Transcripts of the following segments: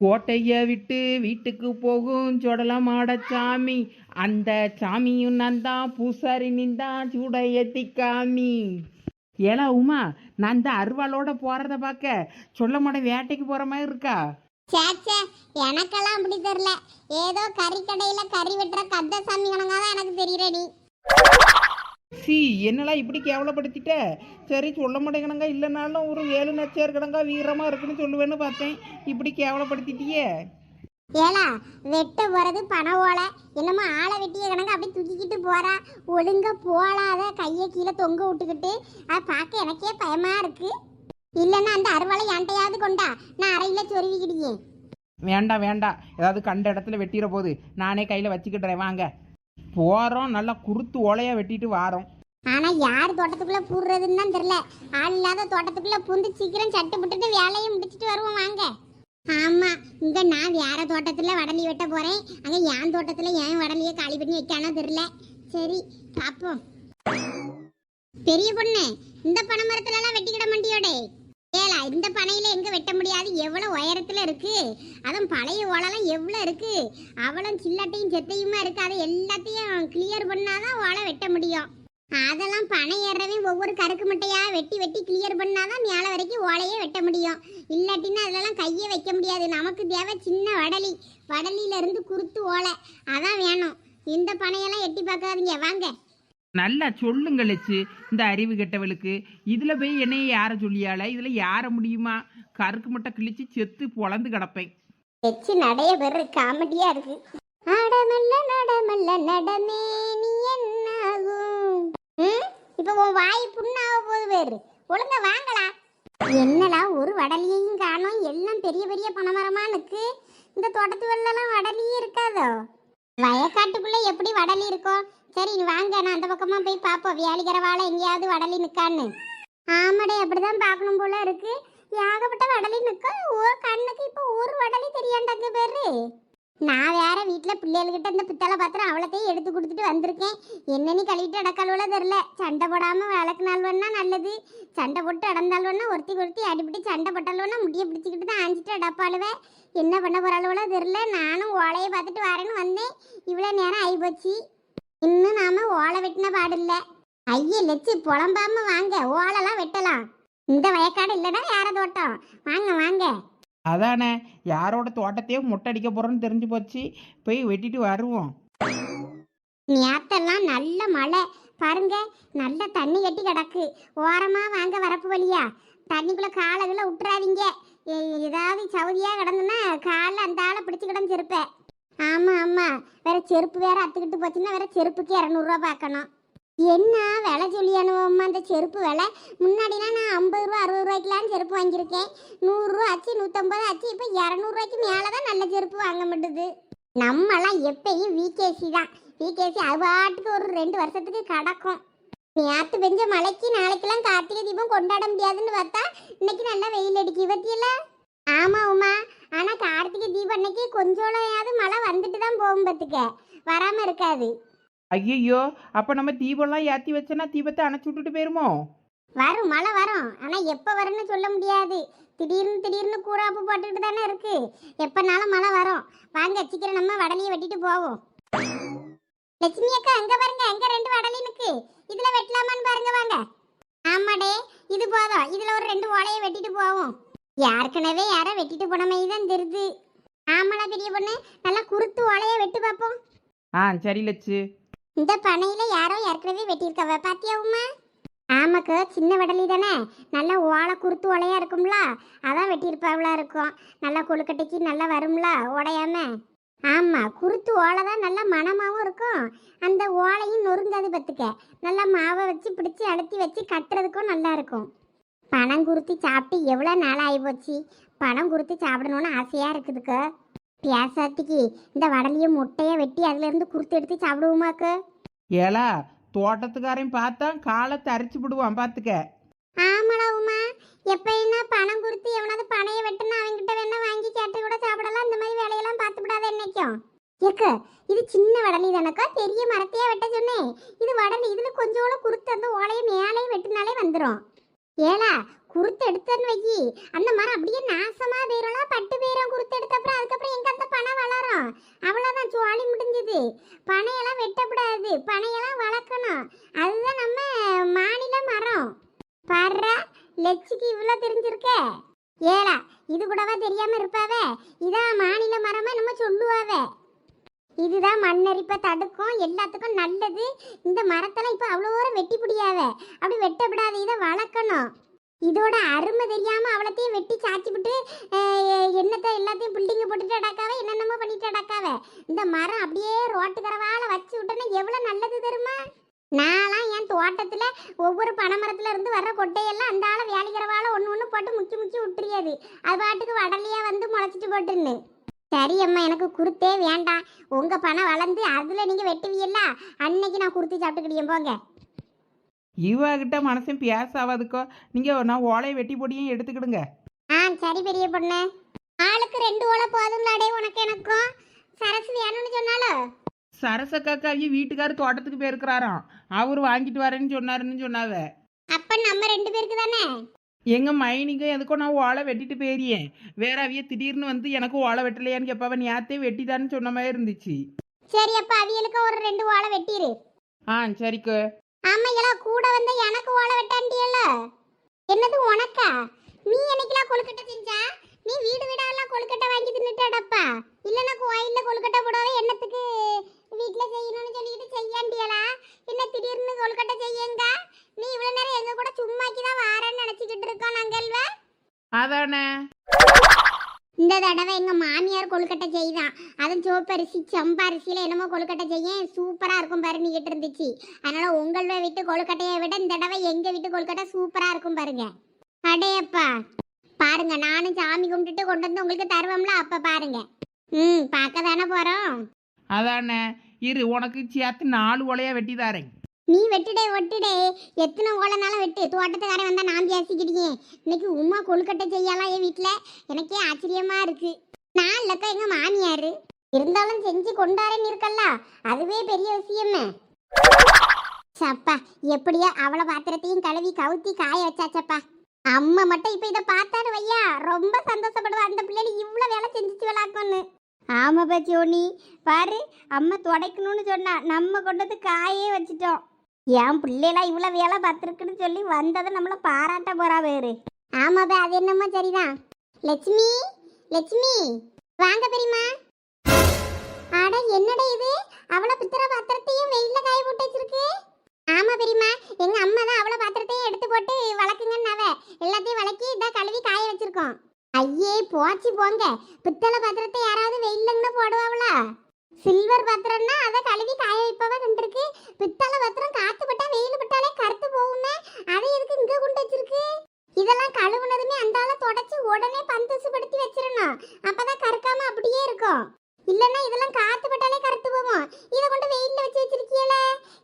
கோட்டைய விட்டு வீட்டுக்கு போகும் சொடலமாட சாமி. அந்த சாமியும் நான் தான் பூசாரி நின்றான் சூடையத்தி காமி ஏலா உமா நான் இந்த அருவாளோட போறத பார்க்க சொல்ல மாட வேட்டைக்கு போற மாதிரி இருக்கா? சேச்சே எனக்கெல்லாம் அப்படி தெரியல. ஏதோ கறி கடையில கறி வெட்டுற கத்த சாமி கணக்காதான் எனக்கு தெரியுற நீ சி என்னலாம் இப்படி கேவலப்படுத்திட்ட? சரி சொல்ல மாட்டேங்கணுங்க இல்லைனாலும் ஒரு ஏழு நச்சர் கிடங்கா வீரமாக இருக்குன்னு சொல்லுவேன்னு பார்த்தேன். இப்படி கேவலப்படுத்திட்டியே. ஏலா வெட்ட போறது பண ஓலை. என்னமோ ஆளை வெட்டிய கணக்கு அப்படி தூக்கிக்கிட்டு போறா. ஒழுங்கா போலாத கையை கீழே தொங்க விட்டுக்கிட்டு. அதை பார்க்க எனக்கே பயமா இருக்கு. இல்லைன்னா அந்த அருவாளை என்கிட்டயாவது கொண்டா? நான் அறையில சொருவிக்கிடியே வேண்டாம் வேண்டாம் ஏதாவது கண்ட இடத்துல வெட்டிற போது நானே கையில் வச்சுக்கிட்டுறேன். வாங்க. போகிறோம் நல்லா குருத்து ஓலையாக வெட்டிட்டு வாரோம். ஆனா யார் தோட்டத்துக்குள்ள பூடுறதுன்னு தான் தெரியல. ஆள் இல்லாத தோட்டத்துக்குள்ள பூந்து சீக்கிரம் சட்டு புட்டுட்டு வேலையை முடிச்சிட்டு வருவோம் வாங்க. ஆமா இங்க நான் வேற தோட்டத்துல வடலி வெட்ட போறேன். அங்க என் தோட்டத்துல ஏன் வடலியை காலி பண்ணி வைக்கானோ தெரியல. சரி பாப்போம். பெரிய பொண்ணு இந்த பனை மரத்துல எல்லாம் வெட்டிக்கிட மாட்டியோடே. ஏலா இந்த பனையில எங்க வெட்ட முடியாது? எவ்வளவு உயரத்துல இருக்கு? அதுவும் பழைய ஓலெல்லாம் எவ்வளவு இருக்கு? அவளும் சில்லாட்டையும் செத்தையுமா இருக்கு? அதை எல்லாத்தையும் கிளியர் பண்ணாதான் ஓலை வெட்ட முடியும். அதெல்லாம் பனை ஏறவே ஒவ்வொரு கருக்கு மட்டையா வெட்டி வெட்டி கிளியர் பண்ணாதான் மேலே வரைக்கும் ஓலையே வெட்ட முடியும். இல்லாட்டின்னா அதிலலாம் கையே வைக்க முடியாது. நமக்கு தேவை சின்ன வடலி. வடலியில இருந்து குருத்து ஓலை. அதான் வேணும். இந்த பனையெல்லாம் எட்டி பார்க்காதீங்க. வாங்க. நல்லா சொல்லுங்க லட்சு இந்த அறிவு கெட்டவளுக்கு. இதில் போய் என்னைய யாரை சொல்லியால இதில் யார முடியுமா? கருக்கு முட்டை கிழிச்சு செத்து பொழந்து கிடப்பேன். வச்சு நடைய பெரு காமெடியா இருக்கு. நடமல்ல நடமல்ல நடமே நீ? இப்போ உன் வாய் புண்ணாக போகுது வேறு. ஒழுங்கா வாங்களா என்னடா ஒரு வடலியையும் காணும். எல்லாம் பெரிய பெரிய பனைமரமா நிற்கு இந்த தோட்டத்து வெள்ளெல்லாம் வடலியே இருக்காதோ? வயக்காட்டுக்குள்ளே எப்படி வடலி இருக்கும் சரி நீ வாங்க. நான் அந்த பக்கமாக போய் பார்ப்போம். வியாழிக்கிற வாழை எங்கேயாவது வடலி நிற்கான்னு ஆமாடே அப்படிதான் பார்க்கணும் போல இருக்கு. ஏகப்பட்ட வடலி நிக்க ஒரு கண்ணுக்கு இப்போ ஒரு வடலி தெரியாண்டாங்க பேரு நான் வேற வீட்டில் பிள்ளைகள்கிட்ட இந்த பித்தளை பாத்திரம் அவ்வளோத்தையும் எடுத்து கொடுத்துட்டு வந்திருக்கேன். என்னன்னு கழுவிட்டு அடக்கலவுல தெரில சண்டை போடாமல் விளக்கு நாள் வேணா நல்லது. சண்டை போட்டு அடந்தால் வேணா ஒருத்தி ஒருத்தி அடிபிடி சண்டை போட்டாலும் முடிய பிடிச்சிக்கிட்டு தான் ஆஞ்சிட்டு அடப்பாளுவேன் என்ன பண்ண போறாளுவளோ தெரில நானும் ஓலையை பார்த்துட்டு வரேன்னு வந்தேன். இவ்வளோ நேரம் ஆகிப்போச்சு இன்னும் நாம் ஓலை வெட்டின பாடில்லை ஐயே லட்சு புலம்பாமல் வாங்க. ஓலைலாம் வெட்டலாம். இந்த வயக்காடு இல்லைன்னா வேற தோட்டம். வாங்க வாங்க. அதானே? யாரோட தோட்டத்தையும் முட்டடிக்க போகிறோன்னு தெரிஞ்சு போச்சு. போய் வெட்டிட்டு வருவோம். நேத்தெல்லாம் நல்ல மழை. பாருங்க நல்ல தண்ணி கட்டி கிடக்கு. ஓரமா வாங்க வரப்பு வழியா. தண்ணிக்குள்ள காலைகளை விட்டுறாதீங்க ஏதாவது சவுதியா கிடந்துன்னா காலில் அந்த ஆளை பிடிச்சு கிடந்துருப்பேன் ஆமா ஆமா. வேற செருப்பு வேற அத்துக்கிட்டு போச்சுன்னா வேற செருப்புக்கு இரநூறுவா பார்க்கணும். என்ன விலை சொல்லி அனுபவமா அந்த செருப்பு விலை? முன்னாடிலாம் நான் ஐம்பது ரூபா அறுபது ரூபாய்க்குலாம் செருப்பு வாங்கியிருக்கேன். நூறுரூவா ஆச்சு நூற்றம்பது ஆச்சு இப்போ இரநூறுவாய்க்கு மேலே தான் நல்ல செருப்பு வாங்க மாட்டுது நம்மலாம் எப்பயும் விகேசி தான். விகேசி அது பாட்டுக்கு ஒரு ரெண்டு வருஷத்துக்கு கிடக்கும். நேற்று பெஞ்ச மழைக்கு நாளைக்கெல்லாம் கார்த்திகை தீபம் கொண்டாட முடியாதுன்னு பார்த்தா இன்னைக்கு நல்லா வெயில் அடிக்கு பத்தியில ஆமா உமா. ஆனால் கார்த்திகை தீபம் அன்னைக்கு கொஞ்சோளையாவது மழை வந்துட்டு தான் போகும் பார்த்துக்க. வராமல் இருக்காது. ஐயையோ அப்போ நம்ம தீபம்லாம் ஏற்றி வச்சோன்னா தீபத்தை அணைச்சி விட்டுட்டு போயிருமோ? வரும் மழை வரும். ஆனா எப்ப வரும்னு சொல்ல முடியாது. திடீர்னு திடீர்னு கூறாப்பு போட்டுக்கிட்டு தானே இருக்கு. எப்பனாலும் மழை வரும். வாங்க சீக்கிரம் நம்ம வடலியை வெட்டிட்டு போவோம். லட்சுமி அக்கா அங்க பாருங்க அங்க ரெண்டு வடலி நிக்கு. இதுல வெட்டலாமான்னு பாருங்க வாங்க. ஆமாடே இது போதும். இதுல ஒரு ரெண்டு ஓலையை வெட்டிட்டு போவோம். ஏற்கனவே யாரோ வெட்டிட்டு போன மாதிரி தான் தெரியுது. ஆமாடா பெரிய பொண்ணு. நல்லா குருத்து ஓலையை வெட்டு பார்ப்போம். ஆ சரி லட்சு. இந்த பனையில யாரோ ஏற்கனவே வெட்டியிருக்கவ பாத்தியா உமா? ஆமாக்கா சின்ன வடலி தானே. நல்லா ஓலை குருத்து ஓலையா இருக்கும்ல அதான் வெட்டியிருப்பாவளா இருக்கும். நல்லா கொழுக்கட்டைக்கு நல்லா வரும்ல உடையாம ஆமா குருத்து ஓலை தான் நல்லா மணமாவும் இருக்கும். அந்த ஓலையும் நொறுங்காது பத்துக்க. நல்லா மாவை வச்சு பிடிச்சி அழுத்தி வச்சு கட்டுறதுக்கும் நல்லா இருக்கும். பணம் குருத்தி சாப்பிட்டு எவ்வளோ நாள் ஆகி போச்சு? பணம் குருத்தி சாப்பிடணும்னு ஆசையாக இருக்குதுக்கா. பியாசாத்திக்கு இந்த வடலியை முட்டையை வெட்டி அதுலேருந்து குருத்து எடுத்து சாப்பிடுவோமாக்கு ஏலா தோட்டத்துக்காரன் பார்த்தா காலை தரிச்சு விடுவான் பார்த்துக்க ஆமாடா உமா. எப்ப என்ன பணம் கொடுத்து எவனாவது பணைய வெட்டுனா அவன்கிட்ட வேணா வாங்கி கேட்டு கூட சாப்பிடலாம். இந்த மாதிரி வேலையெல்லாம் பார்த்து விடாத என்னைக்கும். ஏக்க இது சின்ன வடலி தானக்கா? பெரிய மரத்தையா வெட்ட சொன்னேன். இது வடலி இதுல கொஞ்சோட குருத்து அந்த ஓலைய மேலே வெட்டினாலே வந்துடும் ஏலா குருத்து எடுத்தன்னு வை அந்த மரம் அப்படியே நாசமா போயிரும். பட்டு போயிரும். குருத்து எடுத்தப்புறம் அதுக்கப்புறம் எங்க அந்த பனை வளரும்? அவ்வளவுதான் சுவாலி முடிஞ்சது. பனையெல்லாம் வெட்டக்கூடாது. பனையெல்லாம் வளர்க்கணும். அதுதான் நம்ம மாநில மரம். பாடுற லெச்சிக்கு இவ்வளோ தெரிஞ்சிருக்க? ஏலா இது கூடவா தெரியாம இருப்பாவ? இதான் மாநில மரமா நம்ம சொல்லுவாவ? இதுதான் மண்ணரிப்பை தடுக்கும். எல்லாத்துக்கும் நல்லது. இந்த மரத்தெல்லாம் இப்போ அவ்வளோ அப்படி வெட்டப்படாத இதை வளர்க்கணும். இதோட அருமை தெரியாம அவளத்தையும் வெட்டி சாச்சிவிட்டு என்னத்தை எல்லாத்தையும் பில்டிங் போட்டுட்டு அடக்காவே என்னென்னமோ பண்ணிட்டு அடக்காவே. இந்த மரம் அப்படியே ரோட்டு கரவால வச்சு விட்டோன்னா எவ்வளவு நல்லது தெரியுமா? நான்லாம் என் தோட்டத்தில் ஒவ்வொரு பனைமரத்துல இருந்து வர்ற கொட்டையெல்லாம் அந்த ஆளை வேலைக்கிறவால ஒன்று ஒன்று போட்டு முக்கி முக்கி விட்டுறியாது அது பாட்டுக்கு வடலையே வந்து முளைச்சிட்டு போட்டுன்னு. சரி அம்மா எனக்கு குருத்தே வேண்டாம். உங்க பணம் வளர்ந்து அதில் நீங்கள் வெட்டுவீங்களா? அன்னைக்கு நான் குருத்தி சாப்பிட்டுக்கிட்டேன் போங்க. இவகிட்ட மனசும் பேசாவதுக்கோ நீங்கள் நான் ஓலையை வெட்டி பொடியும் எடுத்துக்கிடுங்க. ஆ சரி பெரிய பொண்ணு. ஆளுக்கு ரெண்டு ஓலை போதும்லாடே உனக்கு எனக்கும். சரசு வேணும்னு சொன்னாலும் சரசக்காக்காவி வீட்டுக்காரர் தோட்டத்துக்கு போயிருக்கிறாராம். அவர் வாங்கிட்டு வரேன்னு சொன்னாருன்னு சொன்னாவ. அப்ப நம்ம ரெண்டு பேருக்கு தானே? எங்க மைனிங்க எதுக்கும் நான் ஓலை வெட்டிட்டு போயிருந்தேன் வேற அவிய திடீர்னு வந்து எனக்கு ஓலை வெட்டலையான்னு கேட்பாவ நேத்தே வெட்டிதான்னு சொன்ன மாதிரி இருந்துச்சு. சரி அப்ப அவியலுக்கு ஒரு ரெண்டு ஓலை வெட்டிரு. ஆ சரிக்கு. ஆமா கூட வந்து எனக்கு ஓலை வெட்டாண்டியல்ல? என்னது உனக்கா? நீ என்னைக்கெல்லாம் கொழுக்கட்டை செஞ்சா நீ வீடு வீடாலாம் கொழுக்கட்டை வாங்கி தின்னுட்டடப்பா. இல்லைன்னா கோயில்ல கொழுக்கட்டை போடாத என்னத்துக்கு வீட்டில் செய்யணும்னு சொல்லிட்டு செய்யாண்டியலா? என்ன திடீர்னு கொழுக்கட்டை செய்யுங்க? நீ இவ்வளோ நேரம் எங்க கூட சும்மாக்கி தான் வாரேன்னு நினச்சிக்கிட்டு இருக்கோம் நாங்கள்வ. அதானே? இந்த தடவை எங்கள் மாமியார் கொழுக்கட்டை செய்தான். அதுவும் சோப்பரிசி செம்பரிசியில் என்னமோ கொழுக்கட்டை செய்ய சூப்பராக இருக்கும் பாரு நீக்கிட்டு இருந்துச்சு. அதனால் உங்கள வீட்டு கொழுக்கட்டையை விட இந்த தடவை எங்கள் வீட்டு கொழுக்கட்டை சூப்பராக இருக்கும் பாருங்க. அடையப்பா. பாருங்க நானும் சாமி கும்பிட்டுட்டு கொண்டு வந்து உங்களுக்கு தருவோம்ல அப்போ பாருங்க. ம் பார்க்க தானே போகிறோம் அதானே. இரு உனக்கு சேர்த்து நாலு ஒலையாக வெட்டி தாரேன். நீ வெட்டுடே வெட்டுடே எத்தனை ஓலைனாலும் வெட்டு. தோட்டத்துக்காரன் வந்தா நான் பேசிக்கிட்டீங்க இன்னைக்கு உமா கொழுக்கட்டை செய்யலாம் என் வீட்டுல எனக்கே ஆச்சரியமா இருக்கு. நான் இல்லக்கா எங்க மாமியாரு? இருந்தாலும் செஞ்சு கொண்டாரன்னு இருக்கல்ல. அதுவே பெரிய விஷயமே. சப்பா எப்படியோ அவளை பாத்திரத்தையும் கழுவி கவுத்தி காய வச்சாச்சப்பா. அம்மா மட்டும் இப்ப இதை பார்த்தாரு வையா. ரொம்ப சந்தோஷப்படுவா. அந்த பிள்ளைகள் இவ்வளவு வேலை செஞ்சுச்சு விளாக்கோன்னு ஆமாப்பா சோனி பாரு. அம்மா துடைக்கணும்னு சொன்னா நம்ம கொண்டது காயே வச்சிட்டோம். என் பிள்ளைலாம் இவ்வளோ வேலை பார்த்துருக்குன்னு சொல்லி வந்ததை நம்மளை பாராட்ட போறா வேறு. ஆமாப்பா அது என்னமோ சரிதான். லட்சுமி லட்சுமி. வாங்க பெரியமா ஆட என்னடா இது? அவளை பித்திர பாத்திரத்தையும் வெயில்ல காய போட்டு வச்சிருக்கு. ஆமா பெரியமா எங்க அம்மா தான் அவளை பாத்திரத்தையும் எடுத்து போட்டு வளர்க்குங்கன்னாவ. எல்லாத்தையும் வளர்க்கி இதான் கழுவி காய வச்சிருக்கோம். ஐயே போச்சு போங்க. பித்தளை பாத்திரத்தை யாராவது வெயில்லங்கன்னு போடுவாங்களா சில்வர் பாத்திரம்னா அதை கழுவி காய வைப்பவ கண்டிருக்கு பித்தளை பாத்திரம் காத்து பட்டா வெயில் பட்டாலே கருத்து போகுமே அதை எதுக்கு இங்க கொண்டு வச்சிருக்கு இதெல்லாம் கழுவுனதுமே அந்த ஆளை தொடச்சு உடனே பந்தசுப்படுத்தி வச்சிடணும் அப்பதான் கருக்காம அப்படியே இருக்கும் இல்லன்னா இதெல்லாம் காத்து பட்டாலே கருத்து போகும் இதை கொண்டு வெயில்ல வச்சு வச்சிருக்கீல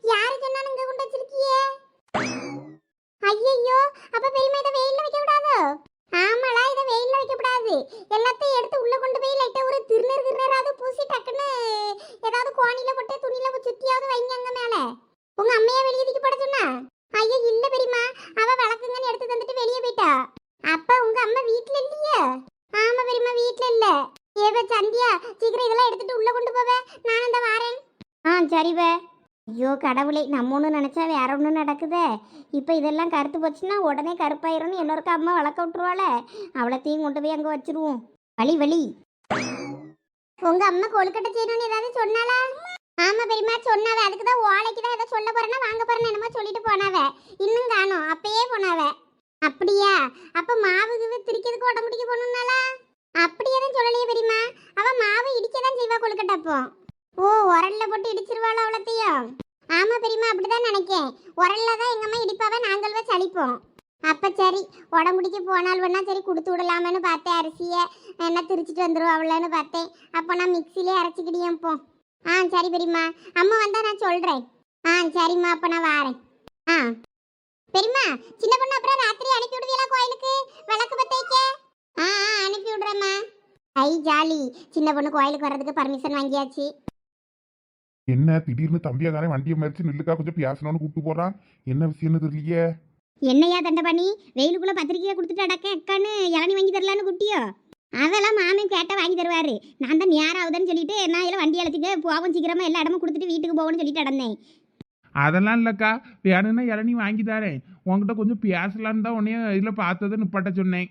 யாரு சொன்னாலும் இங்க கொண்டு வச்சிருக்கியே ஐயையோ அப்ப பெரியம்மா இதை வெயில்ல வைக்க கூடாதோ ஆமாடா இதை வெயில்ல வைக்க கூடாது எல்லாத்தையும் எடுத்து உள்ள கொண்டு போய் லைட்டா ஒரு திருநீர் திருநீராவது பூசி டக்குன்னு ஏதாவது கோணில போட்டு துணியில சுத்தியாவது வைங்க அங்க மேல உங்க அம்மையா வெளியே தூக்கி போட சொன்னா ஐயோ இல்ல பெரியம்மா அவ வழக்குங்கன்னு எடுத்து தந்துட்டு வெளியே போயிட்டா அப்ப உங்க அம்மா வீட்ல இல்லையே ஆமா பெரியம்மா வீட்ல இல்ல ஏவ சந்தியா சீக்கிரம் இதெல்லாம் எடுத்துட்டு உள்ள கொண்டு போவே நான் அந்த வாரேன் ஆ சரிவே ஐயோ கடவுளே நம்ம ஒன்று நினச்சா வேற ஒன்று நடக்குதே. இப்போ இதெல்லாம் கருத்து போச்சுன்னா உடனே கருப்பாயிரும்னு இன்னொருக்க அம்மா வளர்க்க விட்டுருவாளே. அவ்வளோத்தையும் கொண்டு போய் அங்கே வச்சிருவோம். வழி வழி உங்க அம்மா கொழுக்கட்டை செய்யணும்னு ஏதாவது சொன்னாலா ஆமா பெரியமா சொன்னாவே. அதுக்கு தான் ஓலைக்கு தான் ஏதோ சொல்ல போறேன்னா வாங்க போறேன்னு என்னமோ சொல்லிட்டு போனாவே. இன்னும் காணும். அப்பயே போனாவ. அப்படியா? அப்ப மாவு கிவு திரிக்கிறதுக்கு உடம்புடிக்க போகணும்னாலா அப்படியே தான் சொல்லலையே பெரியமா அவ மாவு இடிக்க தான் செய்வா கொழுக்கட்டை அப்போ. ஓ உரல்ல போட்டு இடிச்சிருவாளோ அவ்வளோத்தையும் ஆமா பெரியம்மா அப்படிதான் நினைக்கேன். உரல்ல தான் எங்க அம்மா இடிப்பாவ நாங்கள் வச்சு அழிப்போம் அப்ப சரி உடம்புடிக்கு போனால் வேணா சரி கொடுத்து விடலாமேன்னு பார்த்தேன் அரிசியை. என்ன திரிச்சிட்டு வந்துருவாங்களேன்னு பார்த்தேன். அப்போ நான் மிக்சிலே அரைச்சிக்கிடியும் போ. ஆ சரி பெரியம்மா. அம்மா வந்தால் நான் சொல்றேன். ஆ சரிம்மா அப்போ நான் வாரேன். ஆ. பெரியம்மா சின்ன பொண்ணு அப்புறம் ராத்திரி அனுப்பி விடுவீங்களா கோயிலுக்கு? விளக்கு பத்த ஆ அனுப்பி விடுறேம்மா. ஐ ஜாலி. சின்ன பொண்ணு கோயிலுக்கு வர்றதுக்கு பர்மிஷன் வாங்கியாச்சு. என்ன திடீர்னு தம்பியாதானே வண்டியை மறிச்சு நில்லுக்கா கொஞ்சம் பேசணும்னு கூப்பிட்டு போறான்? என்ன விஷயம்னு தெரியலையே? என்னையா தண்டை பண்ணி வெயிலுக்குள்ள பத்திரிக்கையை கொடுத்துட்டு அடக்க அக்கான்னு இளநி வாங்கி தரலான்னு குட்டியோ அதெல்லாம் மாமன் கேட்டா வாங்கி தருவாரு. நான் தான் நேரம் ஆகுதுன்னு சொல்லிட்டு நான் இதில் வண்டி அழைச்சிக்க போவோம் சீக்கிரமா எல்லா இடமும் கொடுத்துட்டு வீட்டுக்கு போகணும்னு சொல்லிட்டு நடந்தேன். அதெல்லாம் இல்லைக்கா வேணும்னா இளநீ வாங்கி தரேன். உன்கிட்ட கொஞ்சம் பேசலான்னு தான் உன்னைய இதில் பார்த்ததை நிப்பாட்ட சொன்னேன்.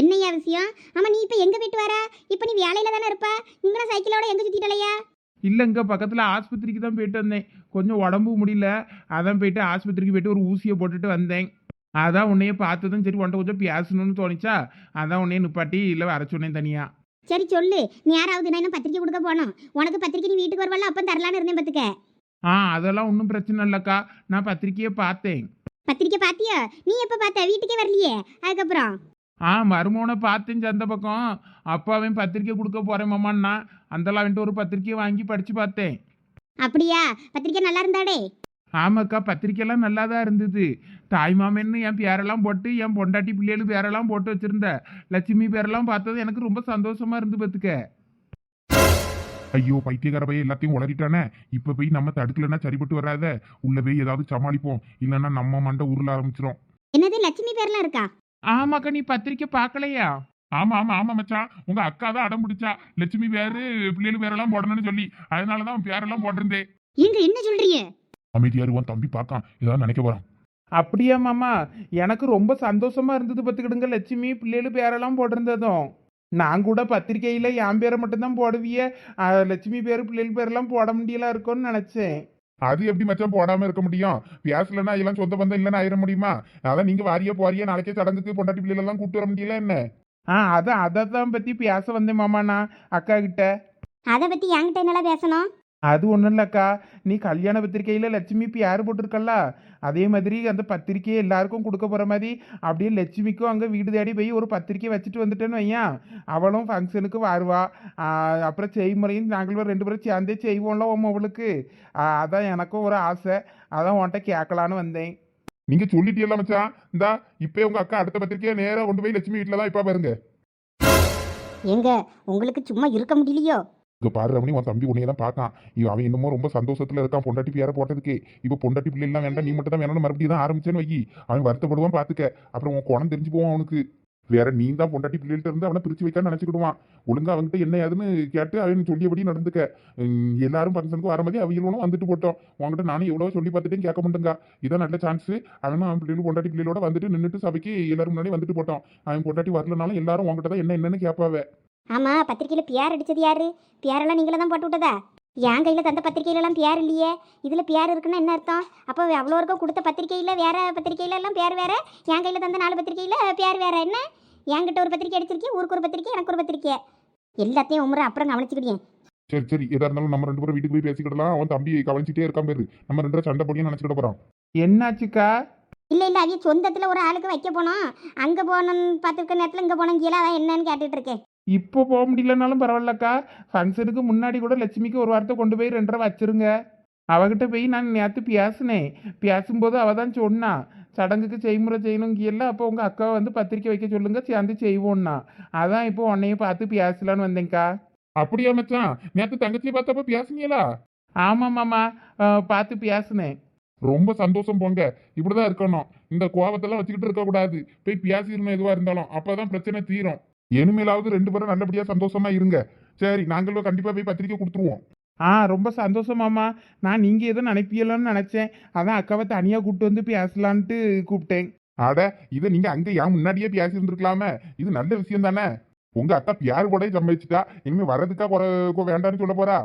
என்னையா விஷயம்? ஆமா நீ இப்போ எங்க போயிட்டு வர? இப்போ நீ வேலையில தானே இருப்ப? இங்கட சைக்கிளோட எங்க சுத்திட்டலையா இல்லை இங்கே பக்கத்தில் ஆஸ்பத்திரிக்கு தான் போயிட்டு வந்தேன். கொஞ்சம் உடம்பு முடியல. அதான் போயிட்டு ஆஸ்பத்திரிக்கு போயிட்டு ஒரு ஊசியை போட்டுட்டு வந்தேன். அதான் உன்னைய பார்த்ததும் சரி உன்ட்ட கொஞ்சம் பேசணும்னு தோணுச்சா? அதான் உன்னைய நிப்பாட்டி இல்லை வர சொன்னேன் தனியாக சரி சொல்லு நேராவது நான் இன்னும் பத்திரிக்கை கொடுக்க போனோம் உனக்கு பத்திரிக்கை நீ வீட்டுக்கு வருவல்ல அப்போ தரலான்னு இருந்தேன் பத்துக்க. ஆ அதெல்லாம் ஒன்றும் பிரச்சனை இல்லைக்கா. நான் பத்திரிக்கையை பார்த்தேன். பத்திரிக்கை பாத்தியா நீ எப்போ பார்த்த? வீட்டுக்கே வரலையே அதுக்கப்புறம்? ஆ மருமகனை பார்த்தேன் அந்த பக்கம். அப்பா அவன் பத்திரிக்கை கொடுக்க போகிறேன் மாமான்னா அந்தலாம் அவன்ட்டு ஒரு பத்திரிக்கையை வாங்கி படித்து பார்த்தேன். அப்படியா? பத்திரிக்கை நல்லா இருந்தாடே. ஆமாக்கா பத்திரிக்கையெல்லாம் நல்லா தான் இருந்தது. தாய் மாமன்னு என் பேரெல்லாம் போட்டு என் பொண்டாட்டி பிள்ளைகள் பேரெல்லாம் போட்டு வச்சிருந்த. லட்சுமி பேரெல்லாம் பார்த்தது எனக்கு ரொம்ப சந்தோஷமா இருந்து பார்த்துக்க. ஐயோ பைத்தியக்கார பையன் எல்லாத்தையும் உளறிட்டானே. இப்ப போய் நம்ம தடுக்கலன்னா சரிப்பட்டு வராத. உள்ள போய் ஏதாவது சமாளிப்போம். இல்லைன்னா நம்ம மண்டை உருள ஆரம்பிச்சிரும். என்னது லட்சுமி பேர்லாம் இருக்கா? ஆமாக்கா நீ பத்திரிக்கை பார்க்கலையா ஆமா ஆமா ஆமா மச்சான் உங்க அக்கா தான் அடம் பிடிச்சா. லட்சுமி பேரு பிள்ளைகள் பேரெல்லாம் போடணும்னு சொல்லி. அதனாலதான் அவன் பேரெல்லாம் போட்டிருந்தேன் இங்க என்ன சொல்றீங்க? அமைதியாரு உன் தம்பி பார்க்கான். ஏதாவது நினைக்க போறான். அப்படியா மாமா? எனக்கு ரொம்ப சந்தோஷமா இருந்தது பார்த்துக்கிடுங்க லட்சுமி. பிள்ளைகள் பேரெல்லாம் போட்டிருந்ததும். நான் கூட பத்திரிக்கையில் என் பேரை மட்டும்தான் போடுவிய. லட்சுமி பேர் பிள்ளைகள் பேரெல்லாம் போட முடியல இருக்கும்னு நினச்சேன். அது எப்படி மச்சான் போடாம இருக்க முடியும்? பேசலன்னா எல்லாம் சொந்த பந்தம் இல்லைன்னு ஆயிட முடியுமா? அதான் நீங்க வாரிய போறிய? நாளைக்கே சடங்குக்கு பொண்டாட்டி பிள்ளைகள் எல்லாம் கூட்டு வர முடியல என்ன? ஆ அதான் அதை தான் பற்றி பேச வந்தேன் மாமா நான் அக்கா கிட்ட அதை பத்தி என்கிட்ட என்னெல்லாம் பேசணும்? அது ஒன்றும் இல்லைக்கா நீ கல்யாண பத்திரிக்கையில் லட்சுமி பேர் போட்டிருக்கல்ல? அதே மாதிரி அந்த பத்திரிக்கையை எல்லாருக்கும் கொடுக்க போகிற மாதிரி அப்படியே லட்சுமிக்கும் அங்கே வீடு தேடி போய் ஒரு பத்திரிக்கை வச்சுட்டு வந்துட்டேன்னு வையன். அவளும் ஃபங்க்ஷனுக்கு வருவா. அப்புறம் செய்முறையும் நாங்களும் ரெண்டு பேரும் சேர்ந்தே செய்வோம்ல உன் அவளுக்கு அதான் எனக்கும் ஒரு ஆசை. அதான் உன்கிட்ட கேட்கலான்னு வந்தேன். நீங்க சொல்லிட்டீங்களா மச்சான். இந்தா இப்ப உங்க அக்கா அடுத்த பத்திரிக்கையை நேரா கொண்டு போய் லட்சுமி வீட்டுல தான் இப்ப பாருங்க. எங்க உங்களுக்கு சும்மா இருக்க முடியலையோ? இங்க பாரு ரமணி உன் தம்பி உன்னைய தான் பார்க்கான். இவன் அவன் இன்னமும் ரொம்ப சந்தோஷத்தில் இருக்கான் பொண்டாட்டி பேரை போட்டதுக்கு. இப்போ பொண்டாட்டி பிள்ளை எல்லாம் வேண்டாம் நீ மட்டும் தான் வேணும்னு மறுபடியும் தான் ஆரம்பிச்சேன்னு வை அவன் வருத்தப்படுவான் பார்த்துக்க அப்புறம் உன் குணம் தெரிஞ்சு போவான் அவனுக்கு. வேற நீ தான் பொண்டாட்டி பிள்ளைகிட்ட இருந்து அவனை பிரிச்சு வைக்கான்னு நினச்சிக்கிடுவான். ஒழுங்கா அவன்கிட்ட என்ன ஏதுன்னு கேட்டு அவன் சொல்லியபடி நடந்துக்க. எல்லாரும் ஃபங்க்ஷனுக்கு வர மாதிரி அவங்களும் வந்துட்டு போட்டோம். உன்கிட்ட நானும் எவ்வளோ சொல்லி பார்த்துட்டேன் கேட்க மாட்டேங்க. இதான் நல்ல சான்ஸ் அவனும் அவன் பிள்ளைகளும் பொண்டாட்டி பிள்ளைகளோட வந்துட்டு நின்றுட்டு சபைக்கு எல்லாரும் முன்னாடி வந்துட்டு போட்டோம். அவன் பொண்டாட்டி வரலனாலும் எல்லாரும் உன்கிட்ட தான் என்ன என்னன்னு கேட்பாவ. ஆமா பத்திரிக்கையில பியார் அடிச்சது யாரு? பியாரெல்லாம் நீங்கள தான் போட்டு விட்டதா? என் கையில தந்த பத்திரிக்கையில எல்லாம் பியார் இல்லையே. இதுல பியார் இருக்குன்னா என்ன அர்த்தம்? அப்போ அவ்வளோ இருக்கும் கொடுத்த பத்திரிக்கையில வேற பத்திரிக்கையில எல்லாம் பியார் வேற? என் கையில தந்த நாலு பத்திரிக்கையில பியார் வேற என்ன? என்கிட்ட ஒரு பத்திரிக்கை அடிச்சிருக்கேன் ஊருக்கு ஒரு பத்திரிக்கை எனக்கு ஒரு பத்திரிக்கை எல்லாத்தையும் உமரை அப்புறம் கவனிச்சுக்கிட்டேன் சரி சரி. எதா இருந்தாலும் நம்ம ரெண்டு பேரும் வீட்டுக்கு போய் பேசிக்கிடலாம். அவன் தம்பி கவனிச்சிட்டே இருக்கான் பேரு. நம்ம ரெண்டு பேரும் சண்டை போடியும் நினைச்சுக்கிட போறான். என்னாச்சுக்கா? இல்ல இல்ல. அவைய சொந்தத்துல ஒரு ஆளுக்கு வைக்க போனோம். அங்க போனோம்னு பார்த்துருக்க நேரத்துல இங்க போனோம். கீழே அதான் என்னன்னு கேட்டுட்டு இருக்கேன். இப்போ போக முடியலனாலும் பரவாயில்லக்கா. ஃபங்க்ஷனுக்கு முன்னாடி கூட லட்சுமிக்கு ஒரு வாரத்தை கொண்டு போய் ரெண்டரை வச்சிருங்க. அவகிட்ட போய் நான் நேற்று பேசினேன் பேசும்போது அவள் தான் சொன்னா சடங்குக்கு செய்முறை செய்யணுங்கியல்ல அப்போ உங்கள் அக்காவை வந்து பத்திரிக்கை வைக்க சொல்லுங்க சேர்ந்து செய்வோம்னா. அதான் இப்போ உன்னையும் பார்த்து பேசலான்னு வந்தேங்க்கா அப்படியா மச்சான்? நேத்து தங்கச்சியை பார்த்தப்ப பேசுனீங்களா ஆமாம் மாமா அஹ், பார்த்து பேசினேன் ரொம்ப சந்தோஷம் போங்க. இப்படிதான் இருக்கணும். இந்த கோவத்தெல்லாம் வச்சுக்கிட்டு இருக்க கூடாது போய் பேசிடணும் எதுவா இருந்தாலும். அப்பதான் பிரச்சனை தீரும். இனிமேலாவது ரெண்டு பேரும் நல்லபடியா சந்தோஷமா இருங்க. சரி நாங்களும் கண்டிப்பா போய் பத்திரிக்கை கொடுத்துருவோம். ஆ ரொம்ப சந்தோஷம் மாமா. நான் நீங்கள் எதுவும் நினைப்பீங்களான்னு நினச்சேன். அதான் அக்காவை தனியாக கூப்பிட்டு வந்து பேசலான்ட்டு கூப்பிட்டேன். அட இதை நீங்க அங்க ஏன் முன்னாடியே பேசி இருந்திருக்கலாமே இது நல்ல விஷயம் தானே? உங்க அக்கா பியார் கூட சம்பாதிச்சுட்டா இனிமே வர்றதுக்கா குறை வேண்டாம்னு சொல்ல போறா?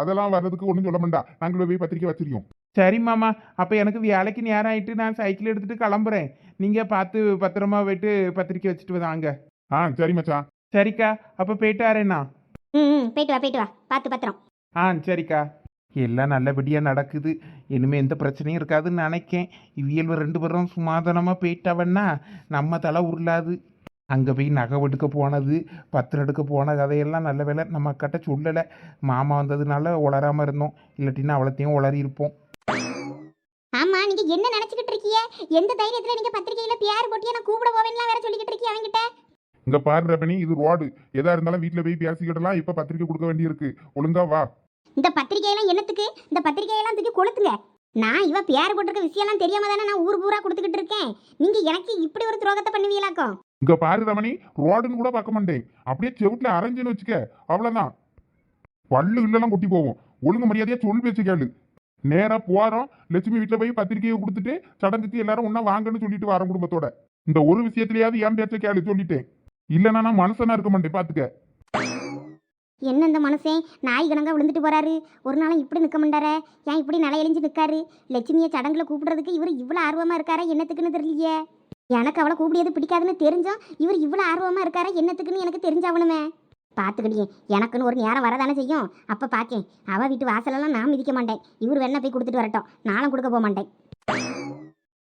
அதெல்லாம் வர்றதுக்கு ஒன்றும் சொல்ல மாட்டா நாங்களும் போய் பத்திரிக்கை வச்சிருக்கோம். சரி மாமா அப்போ எனக்கு வேலைக்கு நேரம் ஆயிட்டு நான் சைக்கிள் எடுத்துட்டு கிளம்புறேன். நீங்கள் பார்த்து பத்திரமா போயிட்டு பத்திரிக்கை வச்சுட்டு வாங்க. ஆ சரி மச்சான். சரிக்கா அப்போ போயிட்டு வரேண்ணா ம் போயிட்டு வா போயிட்டு வா. பார்த்து பத்திரம். ஆ சரிக்கா. எல்லாம் நல்லபடியாக நடக்குது. இனிமேல் எந்த பிரச்சனையும் இருக்காதுன்னு நினைக்கேன். இவியல் ரெண்டு பேரும் சுமாதானமாக போயிட்டவன்னா நம்ம தலை உருளாது. அங்கே போய் நகை எடுக்க போனது பத்திரம் எடுக்க போன கதையெல்லாம் நல்ல வேலை நம்ம அக்கிட்ட சொல்லலை. மாமா வந்ததுனால உளராமல் இருந்தோம். இல்லாட்டின்னா அவ்வளோத்தையும் உளறி இருப்போம். ஆமா நீங்க என்ன நினைச்சுக்கிட்டு இருக்கீங்க? எந்த தைரியத்துல நீங்க பத்திரிக்கையில பியார் போட்டியா? நான் கூப்பிட போவேன்லாம் வேற சொல்லிக்கிட்டு இருக்கீங்க அவங்கிட்ட இங்க பாரு ரபணி இது ரோடு. எதா இருந்தாலும் வீட்டுல போய் பேசிக்கிடலாம் இப்ப பத்திரிக்கை கொடுக்க வேண்டியிருக்கு. ஒழுங்கா வா. இந்த பத்திரிக்கையெல்லாம் என்னத்துக்கு? இந்த பத்திரிக்கையெல்லாம் தூக்கி கொளுத்துங்க. நான் இவ பேர் போட்டிருக்க விஷயம்லாம் தெரியாம தானே நான் ஊர் பூரா கொடுத்துக்கிட்டு இருக்கேன். நீங்க எனக்கு இப்படி ஒரு துரோகத்தை பண்ணுவீங்களாக்கும்? இங்க பாரு ரமணி ரோடுன்னு கூட பார்க்க மாட்டேன். அப்படியே செவுட்டுல அரைஞ்சுன்னு வச்சுக்க. அவ்வளவுதான். பல்லு இல்லெல்லாம் கொட்டி போகும் ஒழுங்கு மரியாதையா சொல் பேச்சு கேளு. நேரா போறோம். லட்சுமி வீட்டுல போய் பத்திரிக்கையை கொடுத்துட்டு சடங்குக்கு எல்லாரும் ஒண்ணா வாங்கன்னு சொல்லிட்டு வரோம் குடும்பத்தோட. இந்த ஒரு விஷயத்திலயாவது என் பேச்ச கேளு சொல்லிட்டேன். இல்லைன்னா நான் மனுஷனா இருக்க மாட்டேன் பாத்துக்க. என்ன இந்த மனுஷன்? நாய் கணங்க விழுந்துட்டு போறாரு. ஒரு நாளும் இப்படி நிற்க மாட்டாரே. ஏன் இப்படி நிலை எழிஞ்சு நிற்காரு லட்சுமியை சடங்குல கூப்பிடுறதுக்கு இவர் இவ்வளோ ஆர்வமா இருக்காரா? என்னத்துக்குன்னு தெரியலையே. எனக்கு அவளை கூப்பிடியது பிடிக்காதுன்னு தெரிஞ்சும் இவர் இவ்வளோ ஆர்வமா இருக்காரா? என்னத்துக்குன்னு எனக்கு தெரிஞ்சாவணுமே பார்த்துக்கிடியே எனக்குன்னு ஒரு நேரம் வரதானே செய்யும். அப்போ பார்க்கேன் அவள் வீட்டு வாசலெல்லாம் நான் மிதிக்க மாட்டேன். இவர் வேணா போய் கொடுத்துட்டு வரட்டும். நானும் கொடுக்க போக மாட்டேன்.